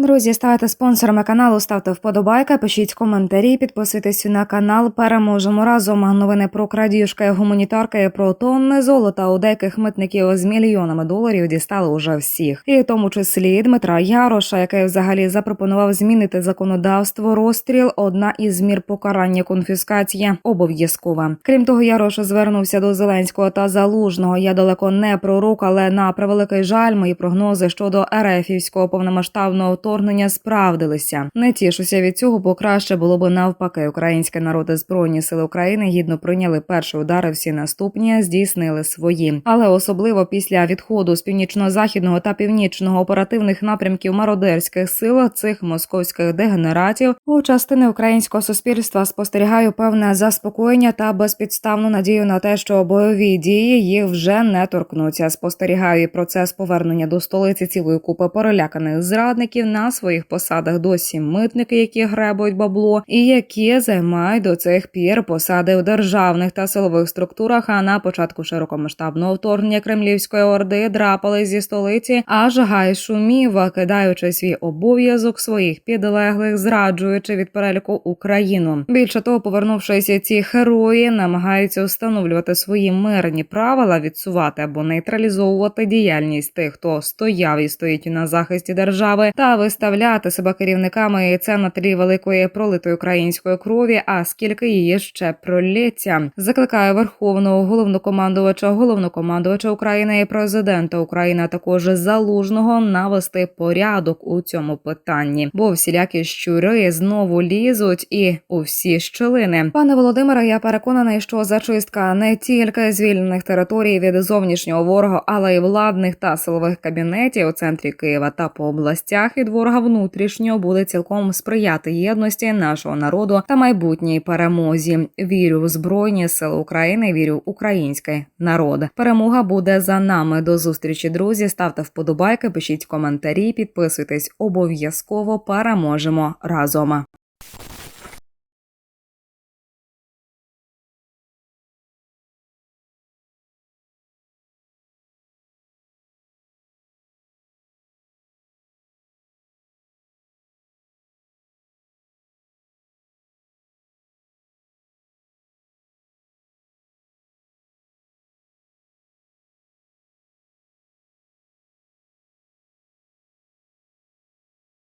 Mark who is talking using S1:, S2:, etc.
S1: Друзі, ставайте спонсорами каналу, ставте вподобайки, пишіть коментарі, підписуйтесь на канал. Переможемо разом. Новини про крадіжки, гуманітарки, про тонни золота у деяких митників з мільйонами доларів дістали уже всіх, і в тому числі Дмитра Яроша, який взагалі запропонував змінити законодавство. Розстріл одна із мір покарання конфіскація обов'язкова. Крім того, Ярош звернувся до Зеленського та Залужного. Я далеко не пророк, але на превеликий жаль, мої прогнози щодо ерефівського повномасштабного вторгнення справдилися. Не тішуся від цього, бо краще було би навпаки. Українське народи збройні сили України гідно прийняли перші удари. Всі наступні здійснили свої, але особливо після відходу з північно-західного та північного оперативних напрямків мародерських сил цих московських дегенератів у частини українського суспільства спостерігаю певне заспокоєння та безпідставну надію на те, що бойові дії їх вже не торкнуться. Спостерігаю процес повернення до столиці цілої купи переляканих зрадників на своїх посадах. Досі митники, які гребують бабло, і які займають до цих пір посади в державних та силових структурах. А на початку широкомасштабного вторгнення кремлівської орди драпали зі столиці, аж гай шумів, кидаючи свій обов'язок своїх підлеглих, зраджуючи від переліку Україну. Більше того, повернувшися, ці герої намагаються встановлювати свої мирні правила, відсувати або нейтралізовувати діяльність тих, хто стояв і стоїть на захисті держави, та виставляти себе керівниками. І це на тлі великої пролитої української крові. А скільки її ще пролється, закликає верховного головнокомандувача, головнокомандувача України і президента України, також залужного навести порядок у цьому питанні, бо всілякі щури знову лізуть і у всі щілини. Пане Володимире, я переконаний, що зачистка не тільки звільнених територій від зовнішнього ворога, але й владних та силових кабінетів у центрі Києва та по областях від ворога внутрішнього буде цілком сприяти єдності нашого народу та майбутній перемозі. Вірю в збройні сили України. Вірю в український народ. Перемога буде за нами. До зустрічі, друзі. Ставте вподобайки, пишіть коментарі, підписуйтесь обов'язково. Переможемо разом.